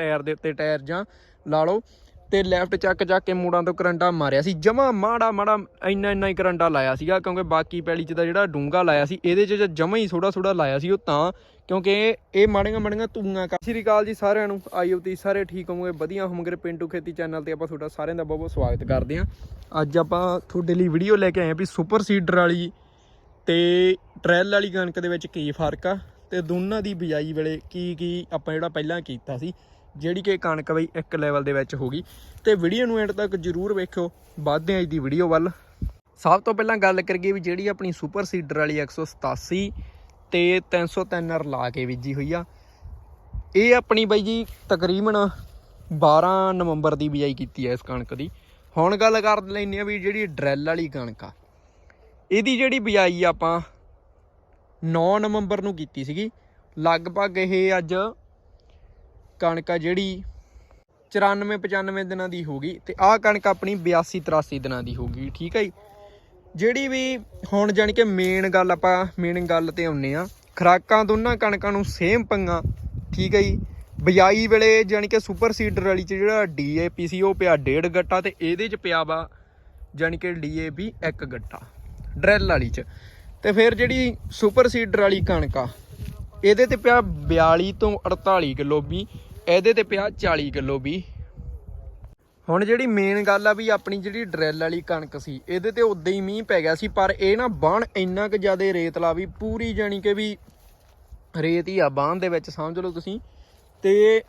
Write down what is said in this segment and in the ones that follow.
Tyre ਦੇ ਉੱਤੇ tyre ਜਾਂ ਲਾ ਲਓ ਤੇ ਲੈਫਟ ਚੱਕ ਚੱਕ ਕੇ ਮੋੜਾਂ ਤੋਂ ਕਰੰਡਾ ਮਾਰਿਆ ਸੀ। ਜਮਾ ਮਾੜਾ ਮਾੜਾ ਇੰਨਾ ਇੰਨਾ ਹੀ ਕਰੰਡਾ ਲਾਇਆ ਸੀਗਾ ਕਿਉਂਕਿ ਬਾਕੀ ਪੈਲੀ 'ਚ ਤਾਂ ਜਿਹੜਾ ਡੂੰਗਾ ਲਾਇਆ ਸੀ, ਇਹਦੇ 'ਚ ਜਮਾ ਹੀ ਥੋੜਾ ਥੋੜਾ ਲਾਇਆ ਸੀ ਉਹ ਤਾਂ, ਕਿਉਂਕਿ ਇਹ- ਮਾੜੀਆਂ ਮਾੜੀਆਂ ਤੂੰਆਂ ਕਰ ਸ੍ਰੀ ਅਕਾਲ ਜੀ ਸਾਰਿਆਂ ਨੂੰ ਆਇਓ ਤੁਸੀਂ ਸਾਰੇ ਠੀਕ ਹੋਵੋਗੇ, ਵਧੀਆ ਹੋਵੋਗੇ ਪਿੰਟੂ ਖੇਤੀ ਚੈਨਲ ਤੇ ਆਪਾਂ ਤੁਹਾਡਾ ਸਾਰਿਆਂ ਦਾ ਬਹੁਤ ਬਹੁਤ ਸਵਾਗਤ ਕਰਦੇ ਹਾਂ। ਅੱਜ ਆਪਾਂ ਤੁਹਾਡੇ ਲਈ ਵੀਡੀਓ ਲੈ ਕੇ ਆਏ ਹਾਂ ਵੀ ਸੁਪਰ ਸੀਡਰ ਵਾਲੀ ਤੇ ਟ੍ਰੈਲ ਵਾਲੀ ਕਣਕ ਦੇ ਵਿੱਚ ਕੀ ਫ਼ਰਕ ਆ ਤੇ ਦੋਨਾਂ ਦੀ ਬਿਜਾਈ ਵੇਲੇ ਕੀ ਕੀ ਆਪਾਂ ਜਿਹੜਾ ਪਹਿਲਾਂ ਕੀਤਾ ਸੀ। ਜਿਹੜੀ ਕਿ ਕਣਕ ਬਈ ਇੱਕ ਲੈਵਲ ਦੇ ਵਿੱਚ ਹੋ ਗਈ। ਤੇ ਵੀਡੀਓ ਨੂੰ ਐਂਡ ਤੱਕ ਜਰੂਰ ਵੇਖਿਓ। ਵੱਧਦੇ ਆਂ ਅੱਜ ਦੀ ਵੀਡੀਓ ਵੱਲ। ਸਭ ਤੋਂ ਪਹਿਲਾਂ ਗੱਲ ਕਰੀਏ ਵੀ ਜਿਹੜੀ ਆਪਣੀ ਸੁਪਰ ਸੀਡਰ ਵਾਲੀ 187 ਤੇ 303 ਰ ਲਾ ਕੇ ਬੀਜੀ ਹੋਈ ਆ। ਇਹ ਆਪਣੀ ਬਾਈ ਜੀ ਤਕਰੀਬਨ 12 ਨਵੰਬਰ ਦੀ ਬਿਜਾਈ ਕੀਤੀ ਹੈ ਇਸ ਕਣਕ ਦੀ। ਹੁਣ ਗੱਲ ਕਰ ਲੈਂਦੇ ਆ ਵੀ ਜਿਹੜੀ ਡਰੈਲ ਵਾਲੀ ਕਣਕ ਆ, ਇਹਦੀ ਜਿਹੜੀ ਬਿਜਾਈ ਆਪਾਂ 9 ਨਵੰਬਰ ਨੂੰ ਕੀਤੀ ਸੀਗੀ। ਲਗਭਗ ਇਹ ਅੱਜ ਕਣਕ ਆ ਜਿਹੜੀ 94 95 ਦਿਨਾਂ ਦੀ ਹੋ ਗਈ ਤੇ ਆਹ ਕਣਕ ਆਪਣੀ 82 83 ਦਿਨਾਂ ਦੀ ਹੋ ਗਈ, ਠੀਕ ਹੈ ਜੀ? ਜਿਹੜੀ ਵੀ ਹੁਣ ਜਾਣੀ ਕਿ ਮੇਨ ਗੱਲ ਆਪਾਂ ਮੇਨ ਗੱਲ ਤੇ ਆਉਨੇ ਆ ਖਰਾਕਾਂ ਦੋਨਾਂ ਕਣਕਾਂ ਨੂੰ ਸੇਮ ਪੰਗਾ, ਠੀਕ ਹੈ ਜੀ? ਬਜਾਈ ਵੇਲੇ ਜਾਣੀ ਕਿ ਸੁਪਰ ਸੀਡਰ ਵਾਲੀ ਚ ਜਿਹੜਾ ਡੀਏਪੀ ਸੀ, ਉਹ ਪਿਆ ਡੇਢ ਗੱਟਾ ਤੇ ਇਹਦੇ ਚ ਪਿਆ ਵਾ ਜਾਣੀ ਕਿ ਡੀਏਪੀ ਇੱਕ ਗੱਟਾ, ਡਰੈਲ ਵਾਲੀ ਚ। ਤੇ ਫਿਰ ਜਿਹੜੀ ਸੁਪਰ ਸੀਡਰ ਵਾਲੀ ਕਣਕ ਆ, ਇਹਦੇ ਤੇ ਪਿਆ 42 ਤੋਂ 48 ਕਿਲੋ ਵੀ ਇਹਦੇ ਤੇ ਪਿਆ 40 ਕਿਲੋ ਵੀ। ਹੁਣ ਜਿਹੜੀ ਮੇਨ ਗੱਲ ਆ ਵੀ ਆਪਣੀ ਜਿਹੜੀ ਡਰੈਲ ਵਾਲੀ ਕਣਕ ਸੀ, ਇਹਦੇ ਤੇ ਉਦਾਂ ਹੀ ਮੀਂਹ ਪੈ ਗਿਆ ਸੀ, ਪਰ ਇਹ ਨਾ ਬਾਣ ਇੰਨਾ ਕੁ ਜ਼ਿਆਦਾ ਰੇਤਲਾ ਵੀ, ਪੂਰੀ ਜਾਣੀ ਕਿ ਵੀ ਰੇਤ ਹੀ ਆ, ਬਾਣ ਦੇ ਵਿੱਚ ਸਮਝ ਲਓ ਤੁਸੀਂ। ਤੇ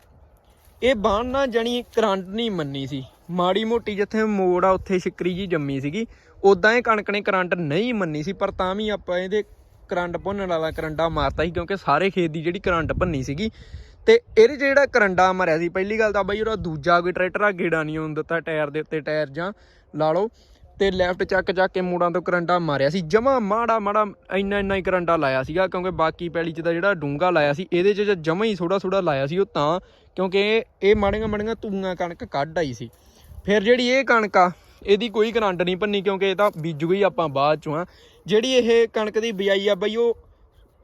ਇਹ ਬਾਣ ਨਾ ਜਾਣੀ ਕਰੰਟ ਨਹੀਂ ਮੰਨੀ ਸੀ। ਮਾੜੀ ਮੋਟੀ ਜਿੱਥੇ ਮੋੜ ਆ, ਉੱਥੇ ਸ਼ਿਕਰੀ ਜੀ ਜੰਮੀ ਸੀਗੀ। ਉਦਾਂ ਇਹ ਕਣਕ ਨੇ ਕਰੰਟ ਨਹੀਂ ਮੰਨੀ ਸੀ, ਪਰ ਤਾਂ ਵੀ ਆਪਾਂ ਇਹਦੇ ਕਰੰਟ ਭੁੰਨਣ ਵਾਲਾ ਕਰੰਡਾ ਮਾਰਤਾ ਸੀ, ਕਿਉਂਕਿ ਸਾਰੇ ਖੇਤ ਦੀ ਜਿਹੜੀ ਕਰੰਟ ਭੰਨੀ ਸੀਗੀ ਤੇ ਇਹਦੇ 'ਚ ਜਿਹੜਾ ਕਰੰਡਾ ਮਾਰਿਆ ਸੀ, ਪਹਿਲੀ ਗੱਲ ਤਾਂ ਬਾਈ ਉਹਦਾ ਦੂਜਾ ਕੋਈ ਟਰੈਕਟਰ ਆ, ਗੇੜਾ ਨਹੀਂ ਹੁੰਦਾ ਦਿੱਤਾ ਟਾਇਰ ਦੇ ਉੱਤੇ ਟਾਇਰ ਜਾਂ ਲਾ ਲਓ। ਤੇ ਲੈਫਟ ਚੱਕ ਚੱਕ ਕੇ ਮੋੜਾਂ ਤੋਂ ਕਰੰਡਾ ਮਾਰਿਆ ਸੀ। ਜਮਾ ਮਾੜਾ ਮਾੜਾ ਇੰਨਾ ਇੰਨਾ ਹੀ ਕਰੰਡਾ ਲਾਇਆ ਸੀਗਾ, ਕਿਉਂਕਿ ਬਾਕੀ ਪੈਲੀ 'ਚ ਤਾਂ ਜਿਹੜਾ ਡੂੰਗਾ ਲਾਇਆ ਸੀ, ਇਹਦੇ 'ਚ ਜਮਾ ਹੀ ਥੋੜਾ ਥੋੜਾ ਲਾਇਆ ਸੀ ਉਹ ਤਾਂ, ਕਿਉਂਕਿ ਇਹ- ਇਹ ਮਾੜੀਆਂ ਮਾੜੀਆਂ ਤੂੰਆਂ ਕਣਕ ਕੱਢ ਆਈ ਸੀ। ਫਿਰ ਜਿਹੜੀ ਇਹ ਕਣਕ ਆ, ਇਹਦੀ ਕੋਈ ਕਰੰਟ ਨਹੀਂ ਭੰਨੀ, ਕਿਉਂਕਿ ਇਹ ਤਾਂ ਬੀਜੂ ਹੀ ਆਪਾਂ ਬਾਅਦ ਚੋਂ ਆ ਜਿਹੜੀ ਇਹ ਕਣਕ ਦੀ ਬਿਜਾਈ ਆ ਬਈ, ਉਹ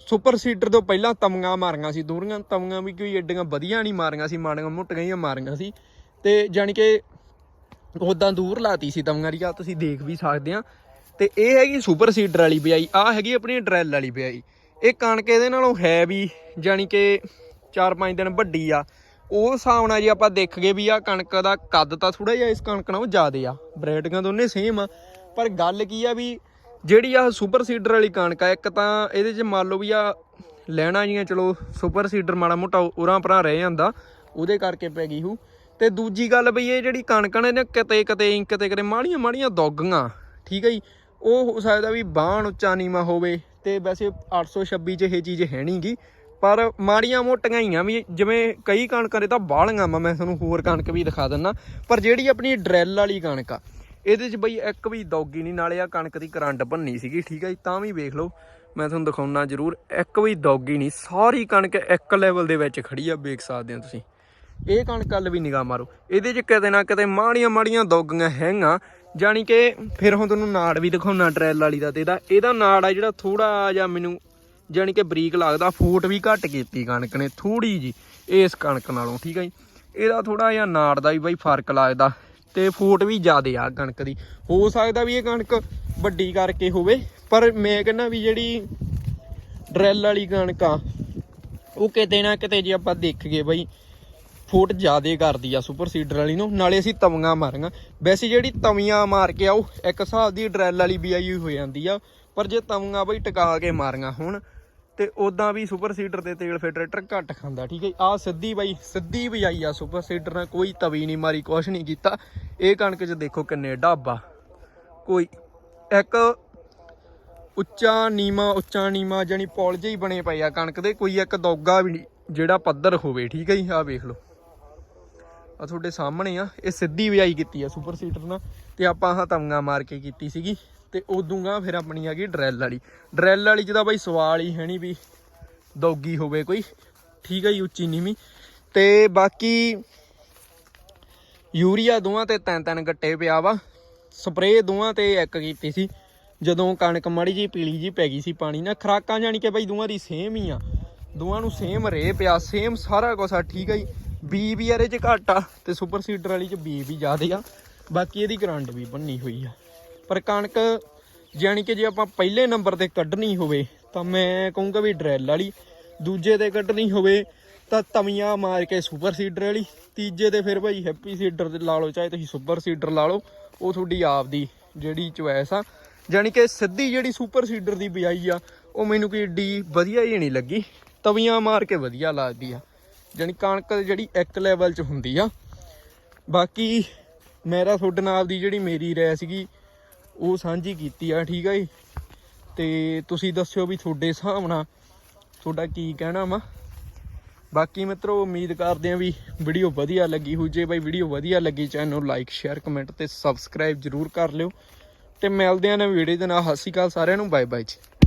ਸੁਪਰ ਸੀਡਰ ਤੋਂ ਪਹਿਲਾਂ ਤਵੀਆਂ ਮਾਰੀਆਂ ਸੀ, ਦੂਰੀਆਂ ਤਵੀਆਂ ਵੀ ਕੋਈ ਏਡੀਆਂ ਵਧੀਆ ਨਹੀਂ ਮਾਰੀਆਂ ਸੀ, ਮਾੜੀਆਂ ਮੋਟੀਆਂ ਹੀ ਮਾਰੀਆਂ ਸੀ। ਤੇ ਜਾਣੀ ਕਿ ਉਦਾਂ ਦੂਰ ਲਾਤੀ ਸੀ ਤਵੀਆਂ ਦੀ ਆ ਤੁਸੀਂ ਦੇਖ ਵੀ ਸਕਦੇ ਆ। ਤੇ ਇਹ ਹੈਗੀ ਸੁਪਰ ਸੀਡਰ ਵਾਲੀ ਬਿਜਾਈ ਆ ਹੈਗੀ ਆਪਣੀ ਡਰੈਲ ਵਾਲੀ ਬਿਜਾਈ ਇਹ ਕਣਕ ਇਹਦੇ ਨਾਲੋਂ ਹੈ ਵੀ, ਜਾਣੀ ਕਿ 4-5 ਦਿਨ ਵੱਡੀ ਆ। ਉਹ ਹਿਸਾਬ ਨਾਲ ਜੇ ਆਪਾਂ ਦੇਖ ਗਏ ਵੀ ਆ ਕਣਕ ਦਾ ਕੱਦ ਤਾਂ ਥੋੜਾ ਜਿਹਾ ਇਸ ਕਣਕ ਨਾਲੋਂ ਜ਼ਿਆਦਾ ਆ। ਵੈਰਾਈਟੀਆਂ ਦੋਨੇ ਸੇਮ ਆ। ਪਰ ਗੱਲ ਕੀ ਆ ਵੀ ਜਿਹੜੀ ਆਹ ਸੁਪਰ ਸੀਡਰ ਵਾਲੀ ਕਣਕ ਆ, ਇੱਕ ਤਾਂ ਇਹਦੇ 'ਚ ਮੰਨ ਲਓ ਵੀ ਆ ਲੈਣਾ ਜੀਆਂ ਚਲੋ ਸੁਪਰ ਸੀਡਰ ਮਾੜਾ ਮੋਟਾ ਉਰਾਂ ਪਰਾਂ ਰਹਿ ਜਾਂਦਾ, ਉਹਦੇ ਕਰਕੇ ਪੈ ਗਈ ਹੂ। ਤੇ ਦੂਜੀ ਗੱਲ ਬਈ ਇਹ ਜਿਹੜੀ ਕਣਕ ਨੇ ਨਾ ਕਿਤੇ ਕਿਤੇ, ਇੰਕ ਕਿਤੇ ਕਿਤੇ ਮਾੜੀਆਂ ਮਾੜੀਆਂ ਦੋਗੀਆਂ ਠੀਕ ਹੈ ਜੀ? ਉਹ ਹੋ ਸਕਦਾ ਵੀ ਬਾਣ ਉੱਚਾ ਨੀਵਾ ਹੋਵੇ, ਤੇ ਵੈਸੇ 826 ਚ ਇਹ ਚੀਜ਼ ਹੈ ਨਹੀਂਗੀ ਪਰ ਮਾੜੀਆਂ ਮੋਟੀਆਂ ਹੀ ਆ ਵੀ ਜਿਵੇਂ ਕਈ ਕਣਕਾਂ ਦੇ ਤਾਂ ਬਾਹਲੀਆਂ ਵਾ ਮੈਂ ਤੁਹਾਨੂੰ ਹੋਰ ਕਣਕ ਵੀ ਦਿਖਾ ਦਿੰਨਾ, ਪਰ ਜਿਹੜੀ ਆਪਣੀ ਡਰੈਲ ਵਾਲੀ ਕਣਕ ਆ ਇਹਦੇ 'ਚ ਬਈ ਇੱਕ ਵੀ ਦੌਗੀ ਨਹੀਂ, ਨਾਲੇ ਆ ਕਣਕ ਦੀ ਕਰੰਟ ਭੰਨੀ ਸੀਗੀ, ਠੀਕ ਹੈ ਜੀ, ਤਾਂ ਵੀ ਵੇਖ ਲਓ। ਮੈਂ ਤੁਹਾਨੂੰ ਦਿਖਾਉਣਾ ਜ਼ਰੂਰ, ਇੱਕ ਵੀ ਦੌਗੀ ਨਹੀਂ, ਸਾਰੀ ਕਣਕ ਇੱਕ ਲੈਵਲ ਦੇ ਵਿੱਚ ਖੜੀ ਆ, ਵੇਖ ਸਕਦੇ ਹੋ ਤੁਸੀਂ। ਇਹ ਕਣਕ ਵੱਲ ਵੀ ਨਿਗਾਹ ਮਾਰੋ, ਇਹਦੇ 'ਚ ਕਿਤੇ ਨਾ ਕਿਤੇ ਮਾੜੀਆਂ ਮਾੜੀਆਂ ਦੌਗੀਆਂ ਹੈਗਾ ਜਾਣੀ ਕਿ ਫਿਰ ਹੁਣ ਤੁਹਾਨੂੰ ਨਾੜ ਵੀ ਦਿਖਾਉਣਾ ਟਰੈਲ ਵਾਲੀ ਦਾ ਤੇ ਇਹਦਾ ਇਹਦਾ ਨਾੜ ਆ ਜਿਹੜਾ ਥੋੜਾ ਜਿਹਾ ਮੈਨੂੰ ਜਾਣੀ ਕਿ ਬਰੀਕ ਲੱਗਦਾ, ਫੋਟ ਵੀ ਘੱਟ ਕੀਤੀ ਕਣਕ ਨੇ ਥੋੜੀ ਜੀ ਇਸ ਕਣਕ ਨਾਲੋਂ, ਠੀਕ ਹੈ ਜੀ। ਇਹਦਾ ਥੋੜਾ ਜਿਹਾ ਨਾੜ ਦਾ ਵੀ ਬਾਈ ਫ਼ਰਕ ਲੱਗਦਾ ਤੇ ਫੂਟ ਵੀ ਜ਼ਿਆਦੇ ਆ ਕਣਕ ਦੀ। ਹੋ ਸਕਦਾ ਵੀ ਇਹ ਕਣਕ ਵੱਡੀ ਕਰਕੇ ਹੋਵੇ, ਪਰ ਮੈਂ ਕਹਿੰਦਾ ਵੀ ਜਿਹੜੀ ਡਰੈਲ ਵਾਲੀ ਕਣਕ ਆ, ਉਹ ਕਿਤੇ ਨਾ ਕਿਤੇ ਜੇ ਆਪਾਂ ਦੇਖੀਏ ਬਈ, ਫੋਟ ਫੁੱਟ ਜ਼ਿਆਦੇ ਕਰਦੀ ਆ ਸੁਪਰ ਸੀਡਰ ਵਾਲੀ ਨੂੰ, ਨਾਲੇ ਅਸੀਂ ਤਵੀਆਂ ਮਾਰੀਆਂ ਵੈਸੇ ਜਿਹੜੀ ਤਵੀਆਂ ਮਾਰ ਕੇ ਆਉ ਇੱਕ ਹਿਸਾਬ ਦੀ ਡਰੈਲ ਵਾਲੀ ਬੀਆਈ ਹੋ ਜਾਂਦੀ ਆ, ਪਰ ਜੇ ਤਵੀਆਂ ਬਈ ਟਿਕਾ ਕੇ ਮਾਰੀਆਂ ਹੁਣ ਤੇ ਉਦਾਂ ਵੀ ਸੁਪਰ ਸੀਡਰ ਤੇ ਤੇਲ ਫਿਰ ਟਰੈਕਟਰ ਘੱਟ ਖਾਂਦਾ, ਠੀਕ ਹੈ ਆ ਸਿੱਧੀ ਬਾਈ, ਸਿੱਧੀ ਬਜਾਈ ਆ ਸੁਪਰ ਸੀਡਰ ਨਾਲ, ਕੋਈ ਤਵੀ ਨਹੀਂ ਮਾਰੀ, ਕੁਛ ਨਹੀਂ ਕੀਤਾ। ਇਹ ਕਣਕ 'ਚ ਦੇਖੋ ਕਿੰਨੇ ਢਾਬਾ। ਕੋਈ ਇੱਕ ਉੱਚਾ ਨੀਮਾ ਉੱਚਾ ਨੀਮਾ ਜਾਨੀ ਪੌਲ ਹੀ ਬਣੇ ਪਏ ਆ ਕਣਕ ਦੇ, ਕੋਈ ਇੱਕ ਦੌਗਾ ਵੀ ਜਿਹੜਾ ਪੱਧਰ ਹੋਵੇ, ਠੀਕ ਹੈ ਜੀ? ਆ ਵੇਖ ਲਓ। ਆ ਤੁਹਾਡੇ ਸਾਹਮਣੇ ਆ, ਇਹ ਸਿੱਧੀ ਬਿਜਾਈ ਕੀਤੀ ਆ ਸੁਪਰ ਸੀਟਰ ਨਾਲ, ਤੇ ਆਪਾਂ ਆਹ ਤਵੀਆਂ ਮਾਰ ਕੇ ਕੀਤੀ ਸੀਗੀ। ਤੇ ਉਦੋਂਗਾ ਫਿਰ ਆਪਣੀ ਆ ਗਈ ਡਰੈਲ ਵਾਲੀ। ਡਰੈਲ ਵਾਲੀ ਜਿਹਦਾ ਬਾਈ ਸਵਾਲ ਹੀ ਹੈ ਨਹੀਂ ਵੀ ਦੌਗੀ ਹੋਵੇ ਕੋਈ। ਠੀਕ ਹੈ ਜੀ, ਉੱਚੀ ਨੀਵੀਂ। ਤੇ ਬਾਕੀ ਯੂਰੀਆ ਦੋਵਾਂ ਤੇ ਤਿੰਨ ਤਿੰਨ ਗੱਟੇ ਪਿਆ ਵਾ। ਸਪਰੇਅ ਦੋਵਾਂ ਤੇ ਇੱਕ ਕੀਤੀ ਸੀ। ਜਦੋਂ ਕਣਕ ਮਾੜੀ ਜੀ, ਪੀਲੀ ਜੀ ਪੈ ਗਈ ਸੀ ਪਾਣੀ ਨਾਲ। ਖਰਾਕਾਂ ਜਾਣੀ ਕਿ ਬਾਈ ਦੋਵਾਂ ਦੀ ਸੇਮ ਹੀ ਆ। ਦੋਵਾਂ ਨੂੰ ਸੇਮ ਰੇ ਪਿਆ ਸੇਮ ਸਾਰਾ ਕੁਝ ਆ, ਠੀਕ ਹੈ ਜੀ। ਬੀ ਵੀ ਇਹਦੇ ਚ ਘੱਟ ਆ ਤੇ ਸੁਪਰ ਸੀਡਰ ਵਾਲੀ ਚ ਬੀ ਵੀ ਜ਼ਿਆਦਾ ਆ। ਬਾਕੀ ਇਹਦੀ ਕਰੰਟ ਵੀ ਬੰਨੀ ਹੋਈ ਆ। ਪਰ ਕਣਕ ਜਾਣੀ ਕਿ ਜੇ ਆਪਾਂ ਪਹਿਲੇ ਨੰਬਰ ਤੇ ਕੱਢਣੀ ਹੋਵੇ ਤਾਂ ਮੈਂ ਕਹੂੰਗਾ ਵੀ ਡਰੈਲ ਵਾਲੀ, ਦੂਜੇ ਤੇ ਕੱਢਣੀ ਹੋਵੇ ਤਾਂ ਤਵੀਆਂ ਮਾਰ ਕੇ ਸੁਪਰ ਸੀਡਰ ਵਾਲੀ, ਤੀਜੇ ਤੇ ਫਿਰ ਭਾਈ ਹੈਪੀ ਸੀਡਰ ਤੇ ਲਾ ਲਓ, ਚਾਹੇ ਤੁਸੀਂ ਸੁਪਰ ਸੀਡਰ ਲਾ ਲਓ, ਉਹ ਤੁਹਾਡੀ ਆਪ ਦੀ ਜਿਹੜੀ ਚੁਆਇਸ ਆ। ਜਾਣੀ ਕਿ ਸਿੱਧੀ ਜਿਹੜੀ ਸੁਪਰ ਸੀਡਰ ਦੀ ਬਿਜਾਈ ਆ, ਉਹ ਮੈਨੂੰ ਕੋਈ ਡੀ ਵਧੀਆ ਹੀ ਨਹੀਂ ਲੱਗੀ। ਤਵੀਆਂ ਮਾਰ ਕੇ ਵਧੀਆ ਲੱਗਦੀ ਆ। ਜਾਣੀ ਕਣਕ ਜਿਹੜੀ ਇੱਕ ਲੈਵਲ 'ਚ ਹੁੰਦੀ ਆ। ਬਾਕੀ ਮੇਰਾ ਤੁਹਾਡੇ ਨਾਲ ਦੀ ਜਿਹੜੀ ਮੇਰੀ ਰਾਏ ਸੀਗੀ ਉਹ ਸਾਂਝੀ ਕੀਤੀ ਆ, ਠੀਕ ਆ ਜੀ? ਤੇ ਤੁਸੀਂ ਦੱਸਿਓ ਵੀ ਤੁਹਾਡੇ ਹਿਸਾਬ ਨਾਲ ਤੁਹਾਡਾ ਕੀ ਕਹਿਣਾ ਵਾ? ਬਾਕੀ ਮਿੱਤਰੋ, ਉਮੀਦ ਕਰਦੇ ਆ ਵੀ ਵੀਡੀਓ ਵਧੀਆ ਲੱਗੀ ਹੋ ਜੇ ਬਾਈ ਵੀਡੀਓ ਵਧੀਆ ਲੱਗੀ, ਚੈਨਲ ਨੂੰ ਲਾਈਕ ਸ਼ੇਅਰ ਕਮੈਂਟ ਤੇ ਸਬਸਕ੍ਰਾਈਬ ਜਰੂਰ ਕਰ ਲਿਓ। ਤੇ ਮਿਲਦੇ ਆਂ ਨਵੀਂ ਵੀਡੀਓ ਦੇ ਨਾਲ। ਸਤਿ ਸ਼੍ਰੀ ਅਕਾਲ ਸਾਰਿਆਂ ਨੂੰ। ਬਾਏ ਬਾਏ ਜੀ।